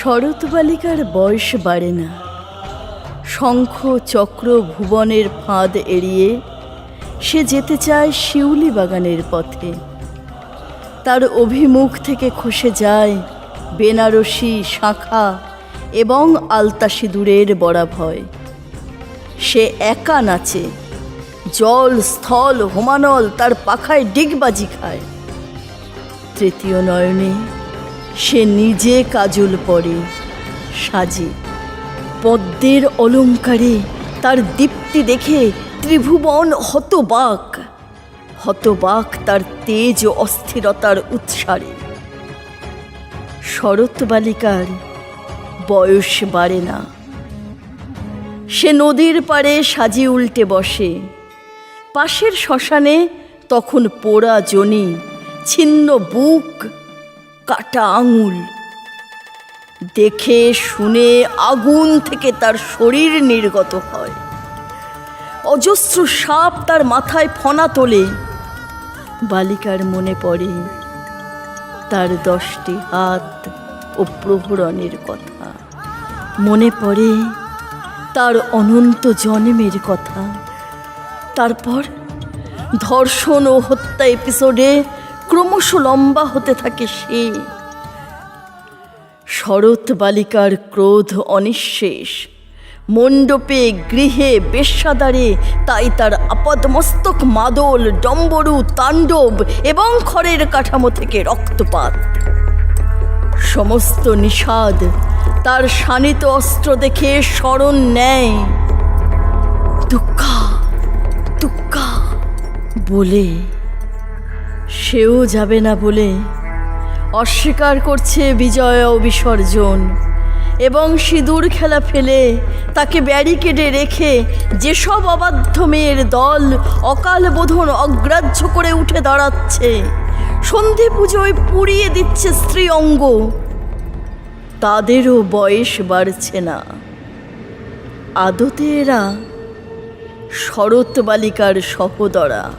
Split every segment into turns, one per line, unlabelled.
শরৎ বালিকার বয়স বাড়ে না। শঙ্খ চক্র ভুবনের ফাঁদ এড়িয়ে সে যেতে চায় শিউলি বাগানের পথে। তার অভিমুখ থেকে খসে যায় বেনারসি শাখা এবং আলতা সিঁদুরের বরাভয়। সে একা নাচে, জল, স্থল, হোমানল তার পাখায় ডিগবাজি খায়। তৃতীয় নয়নে সে নিজে কাজল পরে, সাজে। পদ্মের অলঙ্কারে তার দীপ্তি দেখে ত্রিভুবন হতবাক হতবাক তার তেজ ও অস্থিরতার উৎসারে। শরৎ বালিকার বয়স বাড়ে না। সে নদীর পাড়ে সাজি উল্টে বসে। পাশের শ্মশানে তখন পোড়া জনি, ছিন্ন বুক কাটা আঙুল। দেখে, শুনে আগুন থেকে তার শরীর নির্গত হয়। অজস্র সাপ তার মাথায় ফনা তোলে। বালিকার মনে পড়ে তার দশটি হাত ও প্রহরণের কথা। মনে পড়ে তার অনন্ত জন্মের কথা। তারপর ধর্ষণ ও হত্যা এপিসোডে ক্রমশ লম্বা হতে থাকে সে। শরৎ বালিকার ক্রোধ অনিঃশেষ। মণ্ডপে, গৃহে, বেশ্যাদারে, তাই তার আপাদমস্তক মাদল, ডম্বরু, তাণ্ডব এবং খড়ের কাঠামো থেকে রক্তপাত। সমস্ত নিষাদ তার শানিত অস্ত্র দেখে স্মরণ নেয়। দুঃখা দুঃখা বলে সেও যাবে না বলে অস্বীকার করছে বিজয় ও বিসর্জন। এবং সিঁদুর খেলা ফেলে তাকে ব্যারিকেডে রেখে যেসব অবাধ্য মেয়ের দল অকাল বোধন অগ্রাহ্য করে উঠে দাঁড়াচ্ছে, সন্ধে পুজোয় পুড়িয়ে দিচ্ছে স্ত্রী অঙ্গ। তাদেরও বয়স বাড়ছে না। আদতে এরা শরৎ বালিকার সহদরা।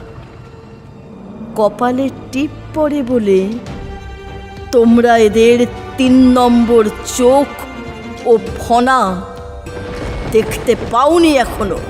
কপালে টিপ পড়ে বলে তোমরা এদের তিন নম্বর চোখ ও ফনা দেখতে পাওনি এখনও।